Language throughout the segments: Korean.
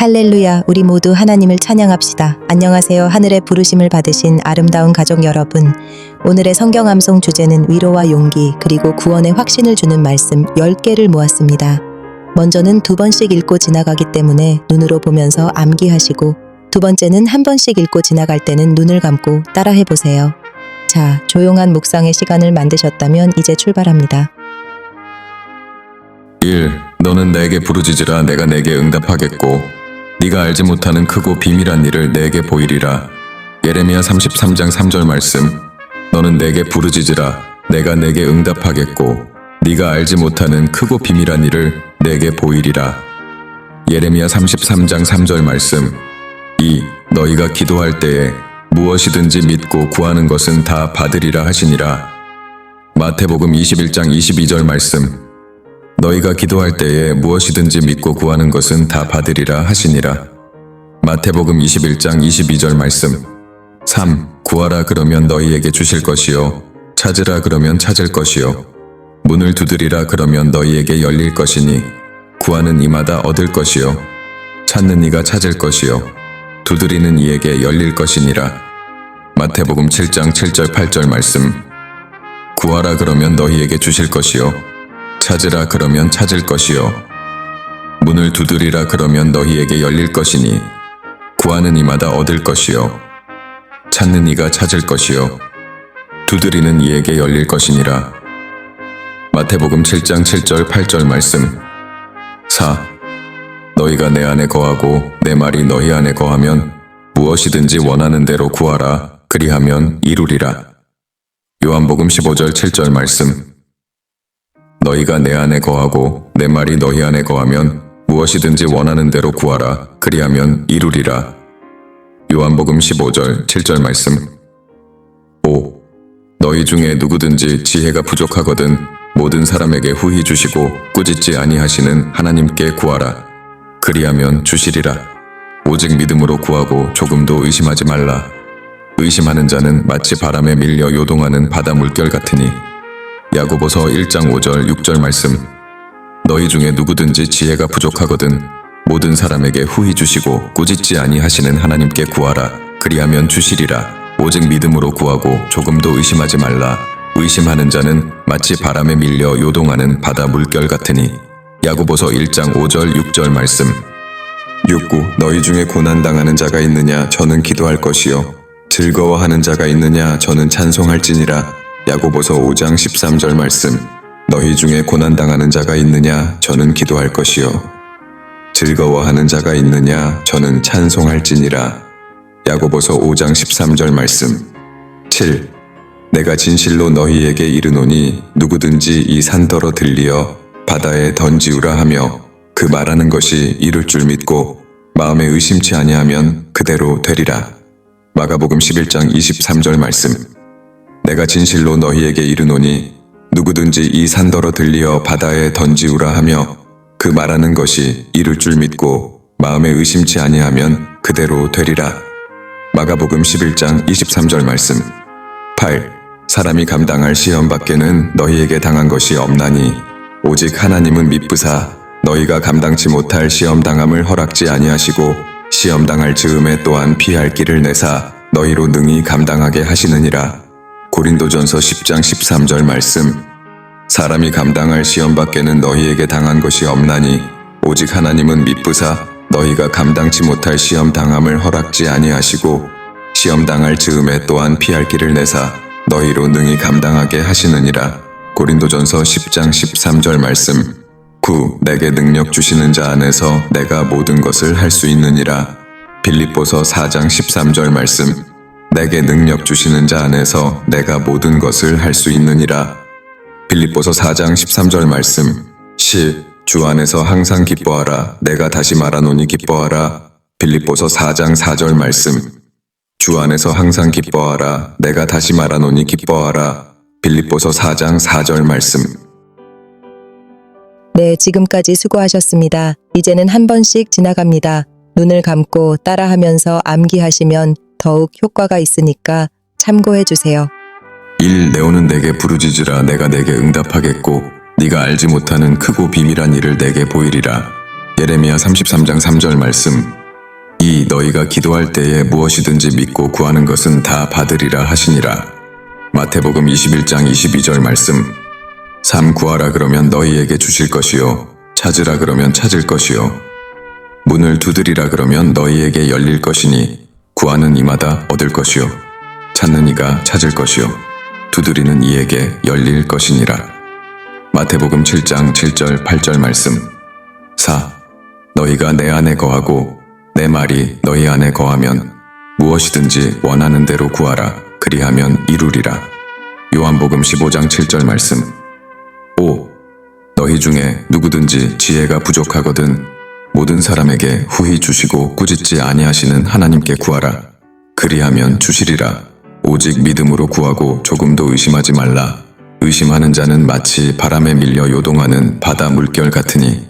할렐루야, 우리 모두 하나님을 찬양합시다. 안녕하세요. 하늘의 부르심을 받으신 아름다운 가족 여러분. 오늘의 성경 암송 주제는 위로와 용기, 그리고 구원의 확신을 주는 말씀 10개를 모았습니다. 먼저는 두 번씩 읽고 지나가기 때문에 눈으로 보면서 암기하시고, 두 번째는 한 번씩 읽고 지나갈 때는 눈을 감고 따라해 보세요. 자, 조용한 묵상의 시간을 만드셨다면 이제 출발합니다. 1. 너는 내게 부르짖으라 내가 내게 응답하겠고 네가 알지 못하는 크고 비밀한 일을 내게 보이리라. 예레미야 33장 3절 말씀 너는 내게 부르짖으라 내가 내게 응답하겠고 네가 알지 못하는 크고 비밀한 일을 내게 보이리라. 예레미야 33장 3절 말씀 2. 너희가 기도할 때에 무엇이든지 믿고 구하는 것은 다 받으리라 하시니라. 마태복음 21장 22절 말씀 너희가 기도할 때에 무엇이든지 믿고 구하는 것은 다 받으리라 하시니라. 마태복음 21장 22절 말씀. 3. 구하라 그러면 너희에게 주실 것이요. 찾으라 그러면 찾을 것이요. 문을 두드리라 그러면 너희에게 열릴 것이니 구하는 이마다 얻을 것이요. 찾는 이가 찾을 것이요. 두드리는 이에게 열릴 것이니라. 마태복음 7장 7절 8절 말씀. 구하라 그러면 너희에게 주실 것이요. 찾으라 그러면 찾을 것이요. 문을 두드리라 그러면 너희에게 열릴 것이니 구하는 이마다 얻을 것이요. 찾는 이가 찾을 것이요. 두드리는 이에게 열릴 것이니라. 마태복음 7장 7절 8절 말씀 4. 너희가 내 안에 거하고 내 말이 너희 안에 거하면 무엇이든지 원하는 대로 구하라 그리하면 이루리라. 요한복음 15절 7절 말씀 너희가 내 안에 거하고 내 말이 너희 안에 거하면 무엇이든지 원하는 대로 구하라 그리하면 이루리라. 요한복음 15절 7절 말씀 5. 너희 중에 누구든지 지혜가 부족하거든 모든 사람에게 후히 주시고 꾸짖지 아니하시는 하나님께 구하라. 그리하면 주시리라. 오직 믿음으로 구하고 조금도 의심하지 말라. 의심하는 자는 마치 바람에 밀려 요동하는 바다 물결 같으니 야고보서 1장 5절 6절 말씀. 너희 중에 누구든지 지혜가 부족하거든 모든 사람에게 후히 주시고 꾸짖지 아니하시는 하나님께 구하라. 그리하면 주시리라. 오직 믿음으로 구하고 조금도 의심하지 말라. 의심하는 자는 마치 바람에 밀려 요동하는 바다 물결 같으니. 야고보서 1장 5절 6절 말씀. 6구 너희 중에 고난 당하는 자가 있느냐? 저는 기도할 것이요. 즐거워하는 자가 있느냐? 저는 찬송할지니라 야고보서 5장 13절 말씀 너희 중에 고난 당하는 자가 있느냐? 저는 기도할 것이요. 즐거워하는 자가 있느냐? 저는 찬송할지니라. 야고보서 5장 13절 말씀. 7 내가 진실로 너희에게 이르노니 누구든지 이 산더러 들리어 바다에 던지우라 하며 그 말하는 것이 이룰 줄 믿고 마음에 의심치 아니하면 그대로 되리라. 마가복음 11장 23절 말씀 내가 진실로 너희에게 이르노니 누구든지 이 산더러 들리어 바다에 던지우라 하며 그 말하는 것이 이룰 줄 믿고 마음에 의심치 아니하면 그대로 되리라. 마가복음 11장 23절 말씀 8. 사람이 감당할 시험 밖에는 너희에게 당한 것이 없나니 오직 하나님은 미쁘사 너희가 감당치 못할 시험 당함을 허락지 아니하시고 시험 당할 즈음에 또한 피할 길을 내사 너희로 능히 감당하게 하시느니라. 고린도전서 10장 13절 말씀. 사람이 감당할 시험 밖에는 너희에게 당한 것이 없나니 오직 하나님은 미쁘사 너희가 감당치 못할 시험 당함을 허락지 아니하시고 시험 당할 즈음에 또한 피할 길을 내사 너희로 능히 감당하게 하시느니라. 고린도전서 10장 13절 말씀. 9. 내게 능력 주시는 자 안에서 내가 모든 것을 할 수 있느니라. 빌립보서 4장 13절 말씀 내게 능력 주시는 자 안에서 내가 모든 것을 할 수 있느니라. 빌립보서 4장 13절 말씀 10. 주 안에서 항상 기뻐하라. 내가 다시 말하노니 기뻐하라. 빌립보서 4장 4절 말씀 주 안에서 항상 기뻐하라. 내가 다시 말하노니 기뻐하라. 빌립보서 4장 4절 말씀 네, 지금까지 수고하셨습니다. 이제는 한 번씩 지나갑니다. 눈을 감고 따라하면서 암기하시면 더욱 효과가 있으니까 참고해 주세요. 1. 네오는 내게 부르짖으라 내가 내게 응답하겠고 네가 알지 못하는 크고 비밀한 일을 내게 보이리라. 예레미야 33장 3절 말씀 이 너희가 기도할 때에 무엇이든지 믿고 구하는 것은 다 받으리라 하시니라 마태복음 21장 22절 말씀 삼 구하라 그러면 너희에게 주실 것이요 찾으라 그러면 찾을 것이요 문을 두드리라 그러면 너희에게 열릴 것이니 구하는 이마다 얻을 것이요 찾는 이가 찾을 것이요 두드리는 이에게 열릴 것이니라 마태복음 7장 7절 8절 말씀 4. 너희가 내 안에 거하고 내 말이 너희 안에 거하면 무엇이든지 원하는 대로 구하라 그리하면 이루리라 요한복음 15장 7절 말씀 5. 너희 중에 누구든지 지혜가 부족하거든 모든 사람에게 후히 주시고 꾸짖지 아니하시는 하나님께 구하라. 그리하면 주시리라. 오직 믿음으로 구하고 조금도 의심하지 말라. 의심하는 자는 마치 바람에 밀려 요동하는 바다 물결 같으니.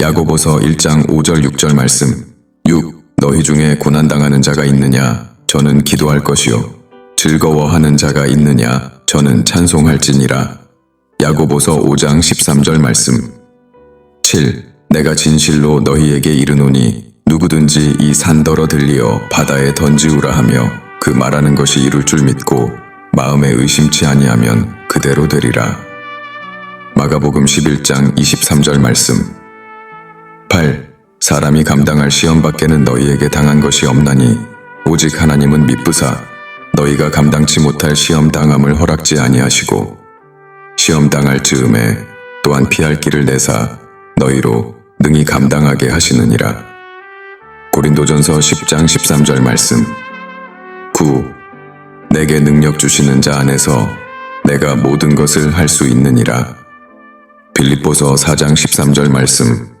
야고보서 1장 5절 6절 말씀. 6. 너희 중에 고난당하는 자가 있느냐? 저는 기도할 것이요. 즐거워하는 자가 있느냐? 저는 찬송할지니라. 야고보서 5장 13절 말씀. 7. 내가 진실로 너희에게 이르노니 누구든지 이 산더러 들리어 바다에 던지우라 하며 그 말하는 것이 이룰 줄 믿고 마음에 의심치 아니하면 그대로 되리라. 마가복음 11장 23절 말씀 8. 사람이 감당할 시험 밖에는 너희에게 당한 것이 없나니 오직 하나님은 미쁘사 너희가 감당치 못할 시험 당함을 허락지 아니하시고 시험 당할 즈음에 또한 피할 길을 내사 너희로 능히 감당하게 하시느니라. 고린도전서 10장 13절 말씀 9. 내게 능력 주시는 자 안에서 내가 모든 것을 할 수 있느니라. 빌립보서 4장 13절 말씀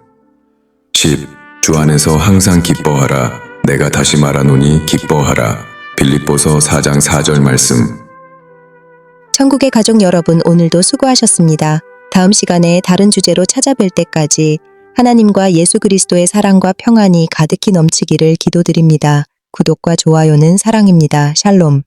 10. 주 안에서 항상 기뻐하라. 내가 다시 말하노니 기뻐하라. 빌립보서 4장 4절 말씀 천국의 가족 여러분 오늘도 수고하셨습니다. 다음 시간에 다른 주제로 찾아뵐 때까지 하나님과 예수 그리스도의 사랑과 평안이 가득히 넘치기를 기도드립니다. 구독과 좋아요는 사랑입니다. 샬롬.